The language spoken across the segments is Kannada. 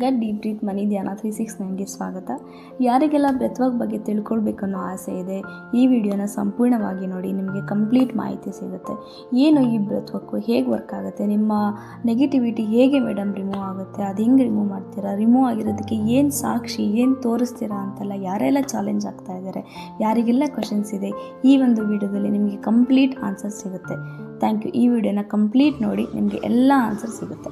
ಗಡ್ ಡೀಪ್ ಬ್ರೀತ್ ಮನಿ ಧ್ಯಾನ ತ್ರೀ ಸಿಕ್ಸ್ ನೈನ್ಗೆ ಸ್ವಾಗತ. ಯಾರಿಗೆಲ್ಲ ಬ್ರೆತ್ವರ್ಕ್ ಬಗ್ಗೆ ತಿಳ್ಕೊಳ್ಬೇಕನ್ನೋ ಆಸೆ ಇದೆ, ಈ ವಿಡಿಯೋನ ಸಂಪೂರ್ಣವಾಗಿ ನೋಡಿ ನಿಮಗೆ ಕಂಪ್ಲೀಟ್ ಮಾಹಿತಿ ಸಿಗುತ್ತೆ. ಏನು ಈ ಬ್ರೆತ್ವರ್ಕು ಹೇಗೆ ವರ್ಕ್ ಆಗುತ್ತೆ, ನಿಮ್ಮ ನೆಗೆಟಿವಿಟಿ ಹೇಗೆ ಮೇಡಮ್ ರಿಮೂವ್ ಆಗುತ್ತೆ, ಅದು ಹೆಂಗೆ ರಿಮೂವ್ ಮಾಡ್ತೀರಾ ರಿಮೂವ್ ಆಗಿರೋದಕ್ಕೆ ಏನು ಸಾಕ್ಷಿ, ಏನು ತೋರಿಸ್ತೀರಾ ಅಂತೆಲ್ಲ ಯಾರೆಲ್ಲ ಚಾಲೆಂಜ್ ಆಗ್ತಾ ಇದ್ದಾರೆ, ಯಾರಿಗೆಲ್ಲ ಕ್ವಶನ್ಸ್ ಇದೆ, ಈ ಒಂದು ವಿಡಿಯೋದಲ್ಲಿ ನಿಮಗೆ ಕಂಪ್ಲೀಟ್ ಆನ್ಸರ್ ಸಿಗುತ್ತೆ. ಥ್ಯಾಂಕ್ ಯು ಈ ವಿಡಿಯೋನ ಕಂಪ್ಲೀಟ್ ನೋಡಿ ನಿಮಗೆ ಎಲ್ಲ ಆನ್ಸರ್ ಸಿಗುತ್ತೆ.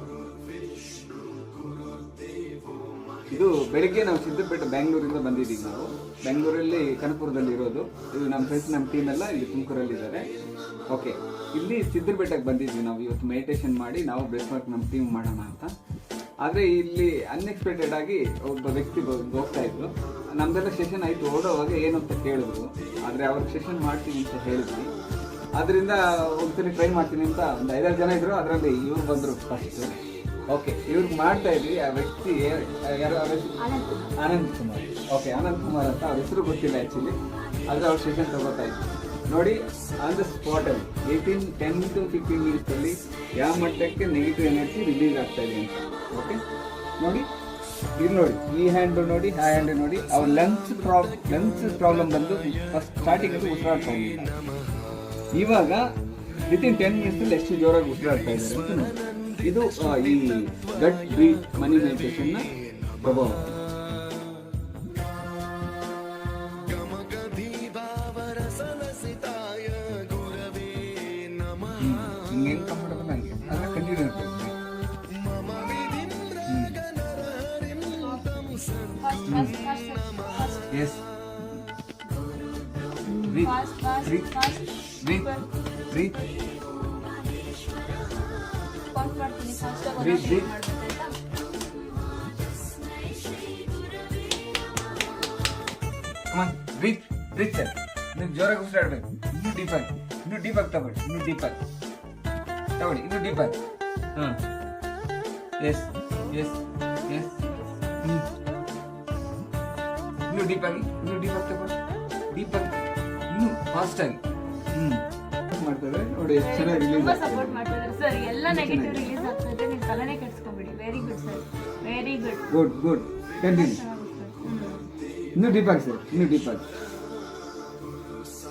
ಇದು ಬೆಳಗ್ಗೆ ನಾವು ಸಿದ್ದಪೇಟೆ ಬೆಂಗಳೂರಿಂದ ಬಂದಿದ್ದೀವಿ ನಾವು. ಬೆಂಗಳೂರಲ್ಲಿ ಕನಕಪುರದಲ್ಲಿ ಇರೋದು. ಇದು ನಮ್ಮ ಫ್ರೆಂಡ್ಸ್ ನಮ್ಮ ಟೀಮ್ ಎಲ್ಲ ಇಲ್ಲಿ ತುಮಕೂರಲ್ಲಿ ಇದ್ದಾರೆ. ಓಕೆ ಇಲ್ಲಿ ಸಿದ್ದಪೇಟೆಗೆ ಬಂದಿದ್ವಿ ನಾವು. ಇವತ್ತು ಮೆಡಿಟೇಷನ್ ಮಾಡಿ ನಾವು ಬ್ರೇಕ್ ವರ್ಕ್ ನಮ್ಮ ಟೀಮ್ ಮಾಡೋಣ ಅಂತ. ಆದರೆ ಇಲ್ಲಿ ಅನ್ಎಕ್ಸ್ಪೆಕ್ಟೆಡ್ ಆಗಿ ಒಬ್ಬ ವ್ಯಕ್ತಿ ಹೋಗ್ತಾ ಇದ್ರು. ನಮ್ದೆಲ್ಲ ಸೆಷನ್ ಆಯಿತು. ಓಡೋವಾಗ ಏನು ಅಂತ ಕೇಳಿದ್ರು. ಆದರೆ ಅವ್ರಿಗೆ ಸೆಷನ್ ಮಾಡ್ತೀನಿ ಅಂತ ಹೇಳಿದ್ವಿ ಅದರಿಂದ ಒಂದ್ಸರಿ ಟ್ರೈ ಮಾಡ್ತೀನಿ ಅಂತ ಒಂದು ಐದಾರು ಜನ ಇದ್ರು. ಅದರಲ್ಲಿ ಇವ್ರು ಬಂದರು ಫಸ್ಟ್ ಓಕೆ ಇವ್ರಿಗೆ ಮಾಡ್ತಾ ಇದ್ವಿ ಆ ವ್ಯಕ್ತಿ ಯಾರು ಅವ್ರ ಹೆಸರು? ಆನಂದ್ ಕುಮಾರ್. ಓಕೆ ಆನಂದ್ ಕುಮಾರ್ ಅಂತ ಅವ್ರ ಹೆಸರು ಗೊತ್ತಿಲ್ಲ ಆ್ಯಕ್ಚುಲಿ ಆದರೆ ಅವ್ರ ಸೆಷನ್ ತಗೋತಾ ಇದ್ವಿ. ನೋಡಿ ಆನ್ ದ ಸ್ಪಾಟಲ್ಲಿ ಏಯ್ಟೀನ್ ಟೆನ್ ಟು ಫಿಫ್ಟೀನ್ ಮಿನಿಟ್ಸಲ್ಲಿ ಯಾವ ಮಟ್ಟಕ್ಕೆ ನೆಗೆಟಿವ್ ಎನರ್ಜಿ ರಿಲೀಸ್ ಆಗ್ತಾ ಇದೆ ಅಂತ. ಓಕೆ ನೋಡಿ ಇಲ್ಲಿ ನೋಡಿ ಈ ಹ್ಯಾಂಡ್ ನೋಡಿ ಆ ಹ್ಯಾಂಡು ನೋಡಿ ಅವ್ರ ಲಂಗ್ಸ್ ಪ್ರಾಬ್ ಲಂಗ್ಸ್ ಪ್ರಾಬ್ಲಮ್ ಬಂದು ಫಸ್ಟ್ ಸ್ಟಾರ್ಟಿಂಗ್ ಅದು ಉಸಿರಾಡ್ತಾ ಇವಾಗ ವಿತಿನ್ ಟೆನ್ ಮಿನಿಟ್ಸಲ್ಲಿ ಎಷ್ಟು ಜೋರಾಗಿ ಉಸಿರಾಡ್ತಾ ಇದ್ದಾರೆ ಇದು ಈ ಗಟ್ ಬ್ರೀತ್ ಮನಿ ಮೆಡಿಟೇಷನ್ನ ಪ್ರಭಾವ ಹಿಂಗೆ ಕಂಫರ್ಟಬಲ್ ಹಂಗೆ ಆದರೆ ಕಂಟಿನ್ಯೂ ಇರ್ತದೆ yes breath breath breath breath breath breath come on breath breath sir ನೀವು ಜೋರಾಗಿ ಉಸಿರಾಡಬೇಕು ಇನ್ನೂ ಡೀಪಾಗಿ ಇನ್ನೂ ಡೀಪಾಗಿ ತಗೊಳ್ಳಿ ಇನ್ನೂ ಡೀಪಾಗಿ ತಗೊಳ್ಳಿ ಇನ್ನೂ ಡೀಪಾಗಿ ಹಾಂ ಎಸ್ ಎಸ್ ಎಸ್ ಹ್ಞೂ ಇನ್ನೂ ಡೀಪಾಗಿ ಇನ್ನೂ ಡೀಪಾಗಿ ತಗೊಳ್ಳಿ ಡೀಪಾಗಿ ಇನ್ನೂ ಫಾಸ್ಟಾಗಿ ಹ್ಞೂ ಮಾಡ್ತಾರೆ. ನೋಡಿ ಎಷ್ಟು ಚೆನ್ನಾಗಿ ರಿಲೀಸ್ ತುಂಬಾ ಸಪೋರ್ಟ್ ಮಾಡ್ತಿದ್ದಾರೆ. ಸರ್ ಎಲ್ಲ ನೆಗೆಟಿವ್ ರಿಲೀಸ್ ಆಗ್ತದೆ. ನೀವು ತಲೆನೇ ಕೆಡಿಸ್ಕೊಬೇಡಿ. Very good sir very good good good continue ಇನ್ನೂ ಡೀಪಾಗಿ ಸರ್ ಇನ್ನೂ ಡೀಪಾಗಿ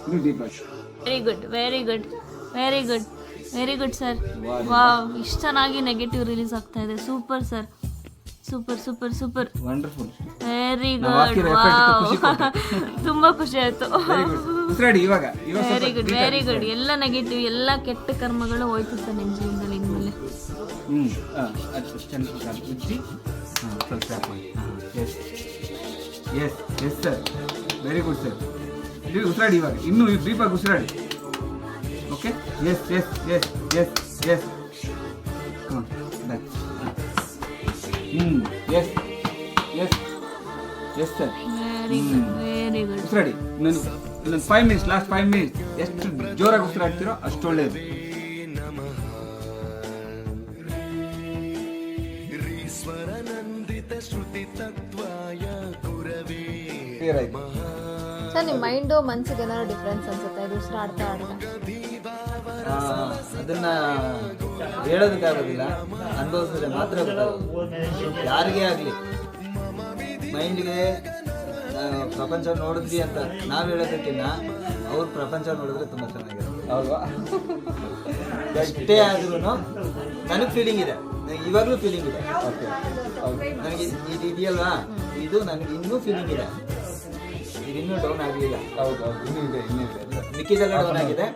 ಇನ್ನೂ ಡೀಪಾಗಿ very good very good very good very good sir. Wow ಇಷ್ಟು ಚೆನ್ನಾಗಿ ನೆಗೆಟಿವ್ ರಿಲೀಸ್ ಆಗ್ತಾ ಇದೆ. Super sir super super super wonderful very good ತುಂಬಾ ಖುಷಿ ಆಯ್ತು. ವೆರಿ ಗುಡ್ ಇವಾಗ ವೆರಿ ಗುಡ್ ವೆರಿ ಗುಡ್ ಎಲ್ಲ ನೆಗೆಟಿವ್ ಎಲ್ಲ ಕೆಟ್ಟ ಕರ್ಮಗಳು ಹೋಯ್ತು ಸರ್ ನಿಮ್ಮ ಜೀವನದಲ್ಲಿ ಇನ್ಮೇಲೆ ಹ್ಮ್ ಉಜ್ಜಿ ಸ್ವಲ್ಪ yes yes yes sir very good sir ಉಸಿರಾಡಿ ಇವಾಗ. ಇನ್ನೂ ದೀಪಕ್ ಉಸಿರಾಡಿ. Okay yes yes yes yes yes ಹ್ಞೂ ಹ್ಞೂ ಎಸ್ ಎಸ್ ಎಸ್ ಸರ್ ಉಸಿರಾಡಿ ಇನ್ನೊಂದು ಇನ್ನೊಂದು five minutes last five minutes ಎಷ್ಟು ಜೋರಾಗಿ ಉಸಿರಾಡ್ತೀರೋ ಅಷ್ಟು ಒಳ್ಳೆಯದು ಸರ್ ನಿಮ್ಮ ಮೈಂಡು ಮನ್ಸಿಗೆ ಏನಾದ್ರು ಡಿಫ್ರೆನ್ಸ್ ಅನ್ಸುತ್ತೆ? ಇದು ಉಸಿರಾಡ್ತಾ ಆಡ್ತಾ? ಅದನ್ನ ಹೇಳೋದಕ್ಕಾಗೋದಿಲ್ಲ. ಅನುಭವಿಸಿದ್ರೆ ಮಾತ್ರ ಗೊತ್ತಾಗುತ್ತೆ. ಯಾರಿಗೇ ಆಗಲಿ. ಮೈಂಡ್ಗೆ ಪ್ರಪಂಚ ನೋಡಿದ್ವಿ ಅಂತ ನಾವು ಹೇಳೋದಕ್ಕಿಂತ ಅವ್ರ ಪ್ರಪಂಚ ನೋಡಿದ್ರೆ ತುಂಬ ಚೆನ್ನಾಗಿರುತ್ತೆ. ಹೌದಾ. ಎಷ್ಟೇ ಆದ್ರೂ ನನಗೆ ಫೀಲಿಂಗ್ ಇದೆ. ನನಗೆ ಇವಾಗಲೂ ಫೀಲಿಂಗ್ ಇದೆ. ನನಗೆ ಇದು ಇದೆಯಲ್ವಾ? ಇದು ನನಗೆ ಇನ್ನೂ ಫೀಲಿಂಗ್ ಇದೆ. ಇದು ಇನ್ನೂ ಡೌನ್ ಆಗಲಿಲ್ಲ. ಹೌದು ಹೌದು. ಇನ್ನೂ ಇದೆ ಇನ್ನೂ ಇದೆ. ಮಿಕ್ಕಿದೆಲ್ಲ ಡೌನ್ ಆಗಿದೆ.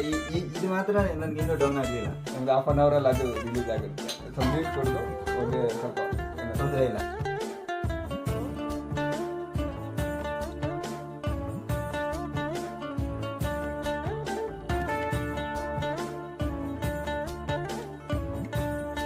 ಇದು ಮಾತ್ರ ನನಗೆ ಇನ್ನೂ ಡೌನ್ ಆಗಲಿಲ್ಲ. ಒಂದು ಹಾಫ್ ಅನ್ ಅವರಲ್ಲಿ ಅದು ರಿಲೀಸ್ ಆಗುತ್ತೆ. ಸ್ವಲ್ಪ ಕೊಡೋದು ಒಂದು ಸ್ವಲ್ಪ ತೊಂದರೆ ಇಲ್ಲ.